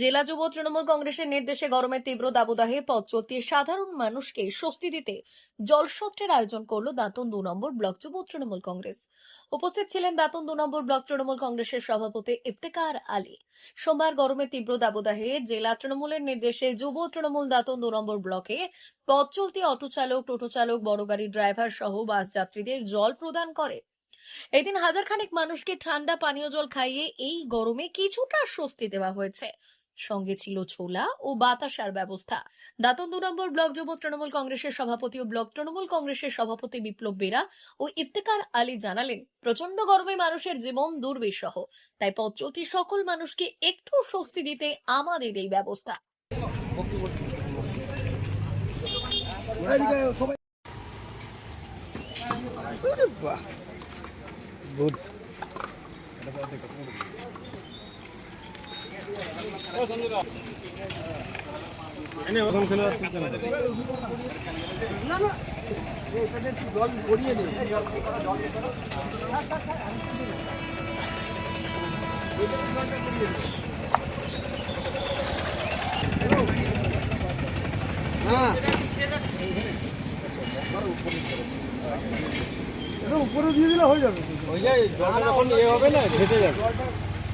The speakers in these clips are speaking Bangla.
জেলা যুব তৃণমূল কংগ্রেসের নির্দেশে গরমের তীব্র দাবদাহে পথ চলতে সাধারণ মানুষকে স্বস্তি দিতে জলসত্রের আয়োজন করল দাঁতন দু নম্বর ব্লক যুব তৃণমূল কংগ্রেস। উপস্থিত ছিলেন দাঁতন দু নম্বর ব্লক তৃণমূল কংগ্রেসের সভাপতি ইফতেকার আলী। সোমবার গরমের তীব্র দাবদাহে জেলা তৃণমূলের নির্দেশে যুব তৃণমূল দাঁতন দু নম্বর ব্লকে পথ চলতি অটো চালক, টোটো চালক, বড় গাড়ির ড্রাইভার সহ বাস যাত্রীদের জল প্রদান করে। এদিন হাজার খানেক মানুষকে ঠান্ডা পানীয় জল খাইয়ে এই গরমে কিছুটা স্বস্তি দেওয়া হয়েছে। সঙ্গে ছিল ছোলা ও বাতাসার ব্যবস্থা। দাঁতন দু নম্বর ব্লক যুব তৃণমূল কংগ্রেসের সভাপতি ও ব্লক তৃণমূল কংগ্রেসের সভাপতি বিপ্লব বেরা ও ইফতেকার আলী জানালেন প্রচণ্ড গরমে মানুষের জীবন দুর্বিষহ, তাই পথ সকল মানুষকে একটু স্বস্তি দিতে আমাদের এই ব্যবস্থা। গুড। উপরে দিয়ে দিলে হয়ে যাবে ওই যে জলটা যখন ইয়ে হবে না ঘেটে যাবে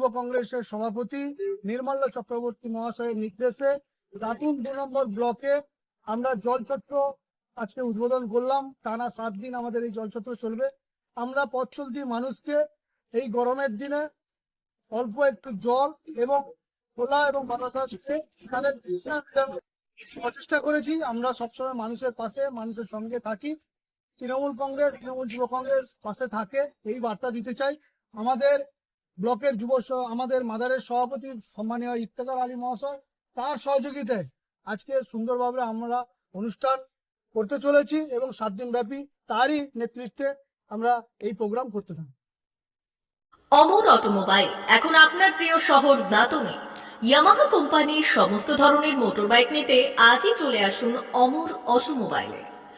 যুব কংগ্রেসের সভাপতি নির্মল্ল চক্রবর্তী মহাশয়ের নির্দেশে দাতুন দু নম্বর ব্লকে আমরা জলছত্র আজকে উদ্বোধন করলাম। টানা সাত দিন আমাদের এই জলছত্র চলবে। আমরা পথ চলতি মানুষকে এই গরমের দিনে অল্প একটু জল এবং খোলা এবং বাতাসা তাদের প্রচেষ্টা করেছি। আমরা সবসময় মানুষের পাশে, মানুষের সঙ্গে থাকি। তৃণমূল কংগ্রেস, তৃণমূল যুব কংগ্রেস পাশে থাকে, এই বার্তা দিতে চাই। আমাদের ব্লকের যুব আমাদের মাদারের সভাপতি সম্মানীয় ইফতেখার আলী মহাশয় তার সহযোগিতায় আজকে সুন্দরভাবে আমরা অনুষ্ঠান করতে চলেছি এবং সাত দিন ব্যাপী তারই নেতৃত্বে আমরা এই প্রোগ্রাম করতে থাকি। অমর অটোমোবাইল, এখন আপনার প্রিয় শহর দাঁতনে। ইয়ামাহা কোম্পানির সমস্ত ধরনের মোটরবাইক নিতে আজই চলে আসুন অমর অটোমোবাইলে।